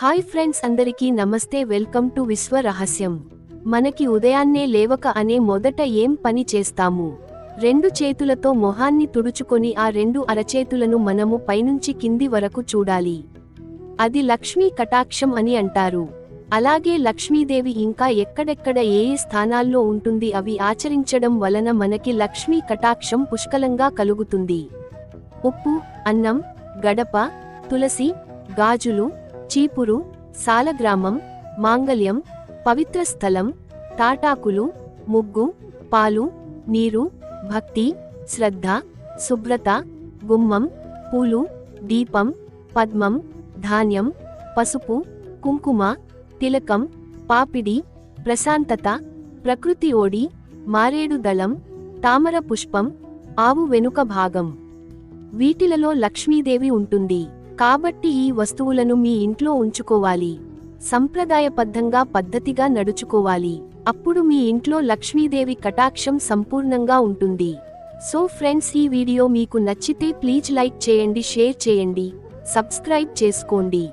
Hi friends అందరికీ నమస్తే welcome to విశ్వ రహస్యం. మనకి ఉదయాన్నే లేవక అనే మొదట ఏం పని చేస్తాము? రెండు చేతులతో మొహాన్ని తుడుచుకొని ఆ రెండు అరచేతులను మనము పైనుంచి కింది వరకు చూడాలి. అది లక్ష్మీ కటాక్షం అని అంటారు. అలాగే లక్ష్మీదేవి ఇంకా ఎక్కడెక్కడ ఏ ఏ స్థానాల్లో ఉంటుంది అవి ఆచరించడం వలన మనకి లక్ష్మీ కటాక్షం పుష్కలంగా కలుగుతుంది. ఉప్పు అన్నం గడప తులసి గాజులు చీపురు సాలగ్రామం మాంగల్యం పవిత్ర స్థలం తాటాకులు ముగ్గు పాలు నీరు భక్తి శ్రద్ధ శుభ్రత గుమ్మం పూలు దీపం పద్మం ధాన్యం పసుపు కుంకుమ తిలకం పాపిడి ప్రశాంతత ప్రకృతి ఓడి మారేడు దళం తామర పుష్పం ఆవు వెనుక భాగం. వీటిలలో లక్ష్మీదేవి ఉంటుంది. కాబట్టి ఈ వస్తువులను మీ ఇంట్లో ఉంచుకోవాలి. సంప్రదాయబద్ధంగా పద్ధతిగా నడుచుకోవాలి. అప్పుడు మీ ఇంట్లో లక్ష్మీదేవి కటాక్షం సంపూర్ణంగా ఉంటుంది. సో ఫ్రెండ్స్ ఈ వీడియో మీకు నచ్చితే ప్లీజ్ లైక్ చేయండి షేర్ చేయండి సబ్స్క్రైబ్ చేసుకోండి.